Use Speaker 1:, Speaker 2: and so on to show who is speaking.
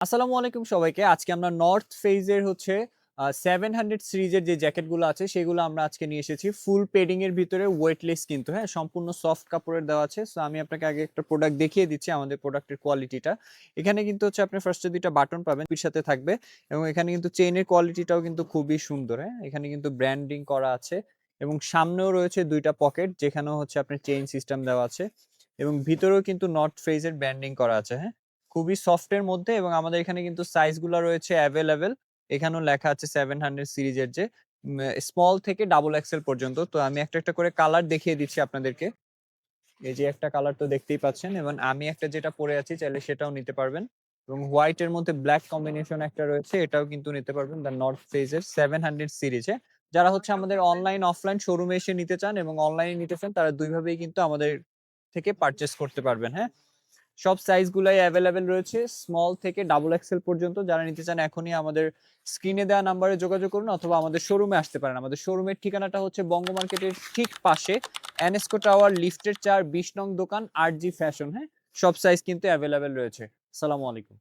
Speaker 1: আসসালামু আলাইকুম সবাইকে। আজকে আমরা নর্থ ফেইজের হচ্ছে আ 700 সিরিজের যে জ্যাকেটগুলো আছে, সেগুলো আমরা আজকে নিয়ে এসেছি। ফুল পেডিং এর ভিতরে ওয়েটলেস কিন্তু হ্যাঁ? সম্পূর্ণ সফট কাপড়ের দেওয়া আছে। সো আমি আপনাকে আগে একটা প্রোডাক্ট দেখিয়ে দিচ্ছি, আমাদের প্রোডাক্টের কোয়ালিটিটা। এখানে কিন্তু হচ্ছে আপনি ফার্স্ট ২ বাটন পাবেন, এর সাথে থাকবে এবং এখানে কিন্তু চেইনের কোয়ালিটিটাও কিন্তু খুবই সুন্দর হ্যাঁ? এখানে কিন্তু ব্র্যান্ডিং করা আছে এবং সামনেও রয়েছে দুইটা পকেট যেখানেও হচ্ছে আপনার চেইন সিস্টেম দেওয়া আছে এবং ভিতরেও কিন্তু নর্থ ফেইজের ব্র্যান্ডিং করা আছে হ্যাঁ? খুবই সফট এর মধ্যে এবং আমাদের এখানে কিন্তু সাইজগুলা রয়েছে অ্যাভেলেবেল এখানেও লেখা আছে 700 সিরিজের যে স্মল থেকে ডাবল এক্সেল পর্যন্ত। তো আমি একটা, একটা করে কালার দেখিয়ে দিচ্ছি আপনাদেরকে। এই যে একটা কালার তো দেখতেই পাচ্ছেন এবং আমি একটা যেটা পরে আছি চাইলে সেটাও নিতে পারবেন এবং হোয়াইট এর মধ্যে ব্ল্যাক কম্বিনেশন একটা রয়েছে এটাও কিন্তু নিতে পারবেন দ্য নর্থ ফেইজের 700 সিরিজে। যারা হচ্ছে আমাদের অনলাইন, অফলাইন শোরুমে এসে নিতে চান এবং অনলাইনে নিতে চান তারা দুইভাবেই কিন্তু আমাদের থেকে পারচেস করতে পারবেন হ্যাঁ? সব সাইজ গুলাই অ্যাভেলেবেল রয়েছে স্মল থেকে ডাবল এক্সেল পর্যন্ত। যারা নিতে চান, এখনই আমাদের স্ক্রিনে দেওয়া নাম্বারে যোগাযোগ করুন, অথবা আমাদের শোরুমে আসতে পারেন। আমাদের শোরুমের ঠিকানাটা হচ্ছে বঙ্গ মার্কেটের ঠিক পাশে এনএসকো টাওয়ার লিফটের ৪ ২০ নং দোকান আর জি ফ্যাশন হ্যাঁ? সব সাইজ কিন্তু অ্যাভেলেবেল রয়েছে। সালামু আলাইকুম।